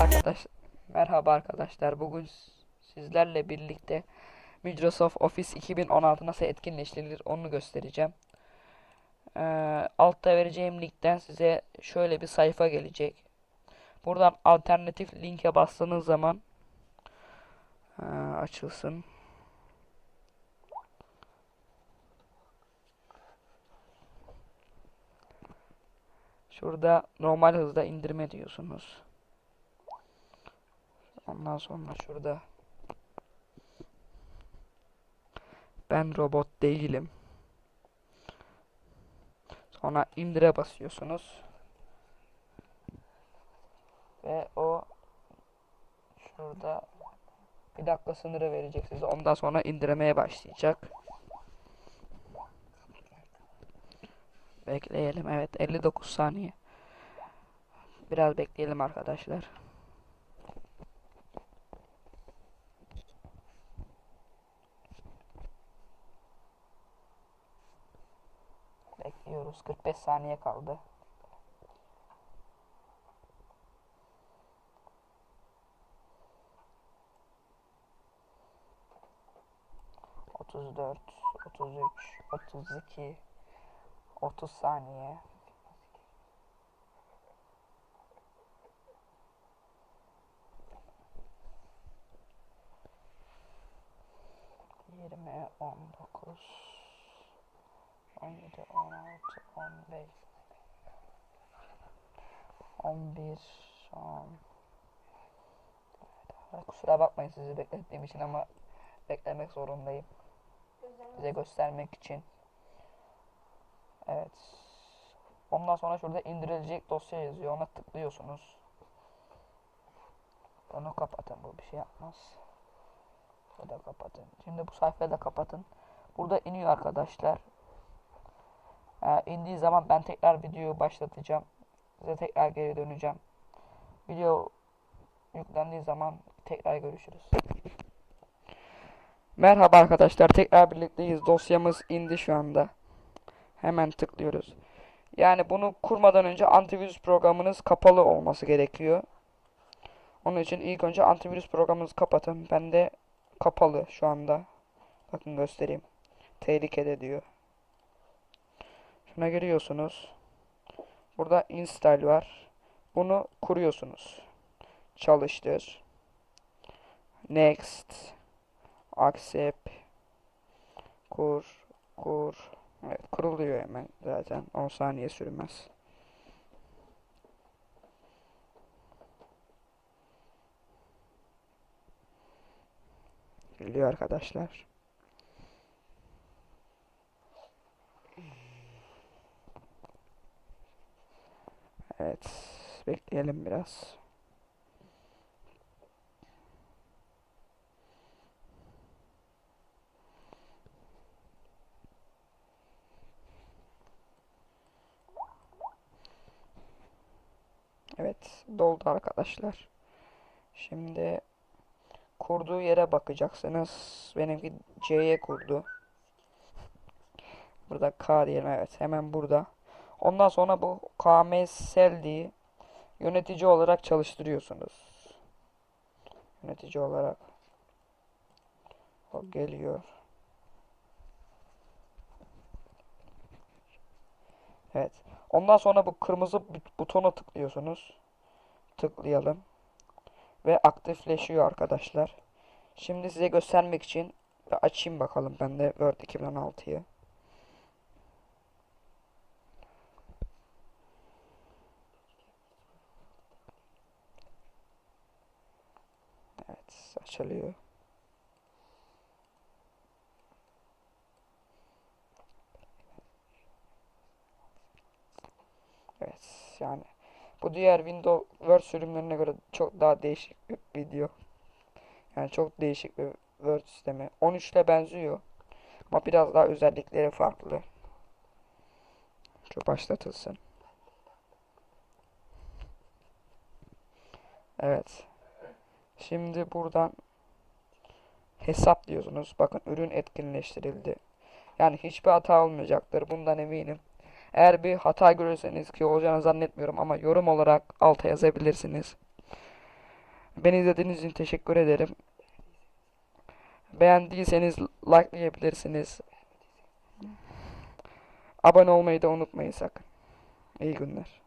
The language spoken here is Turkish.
Arkadaş merhaba arkadaşlar. Bugün sizlerle birlikte Microsoft Office 2016 nasıl etkinleştirilir onu göstereceğim. Ee, altta vereceğim linkten size şöyle bir sayfa gelecek. Buradan alternatif linke bastığınız zaman ee, açılsın. Şurada normal hızda indirme diyorsunuz. Ondan sonra şurada ben robot değilim. Sonra indire basıyorsunuz. Ve o şurada bir dakika sınırı verecek size. Ondan sonra indiremeye başlayacak. Bekleyelim. Evet 59 saniye. Biraz bekleyelim arkadaşlar. Bekliyoruz. 45 saniye kaldı. Otuz dört, otuz üç, otuz iki, otuz saniye. Yirmi, on dokuz, on yedi, on altı, on beş, on bir, on. Kusura bakmayın sizi beklettiğim için ama beklemek zorundayım. Size göstermek için. Evet. Ondan sonra şurada indirilecek dosya yazıyor. Ona tıklıyorsunuz. Onu kapatın. Bu bir şey yapmaz. Bu kapatın. Şimdi bu sayfayı da kapatın. Burada iniyor arkadaşlar. Ee, indiği zaman ben tekrar videoyu başlatacağım. Size tekrar geri döneceğim. Video yüklendiği zaman tekrar görüşürüz. Merhaba arkadaşlar. Tekrar birlikteyiz. Dosyamız indi şu anda. Hemen tıklıyoruz. Yani bunu kurmadan önce antivirüs programınız kapalı olması gerekiyor. Onun için ilk önce antivirüs programınızı kapatın. Ben de kapalı şu anda. Bakın göstereyim. Tehlikede diyor. Şuna giriyorsunuz. Burada install var. Bunu kuruyorsunuz. Çalıştır. Next. Accept. Kur. Kur. Evet kuruluyor hemen zaten. 10 saniye sürmez. Geliyor arkadaşlar. Evet. Bekleyelim biraz. Evet. Doldu arkadaşlar. Şimdi kurduğu yere bakacaksınız. Benimki C'ye kurdu. Burada K diyelim evet hemen burada. Ondan sonra bu KMSL'diği yönetici olarak çalıştırıyorsunuz. Yönetici olarak. O geliyor. Evet. Ondan sonra bu kırmızı but- butona tıklıyorsunuz. Tıklayalım. Ve aktifleşiyor arkadaşlar. Şimdi size göstermek için açayım bakalım ben de Word 2016'yı. Evet açılıyor. Yani bu diğer Windows sürümlerine göre çok daha değişik bir video. Yani çok değişik bir Word sistemi. 13 ile benziyor. Ama biraz daha özellikleri farklı. Şu başlatılsın. Evet. Şimdi buradan hesap diyorsunuz. Bakın ürün etkinleştirildi. Yani hiçbir hata olmayacaktır. Bundan eminim. Eğer bir hata görürseniz ki olacağını zannetmiyorum ama yorum olarak alta yazabilirsiniz. Beni izlediğiniz için teşekkür ederim. Beğendiyseniz likelayabilirsiniz. Abone olmayı da unutmayın sakın. İyi günler.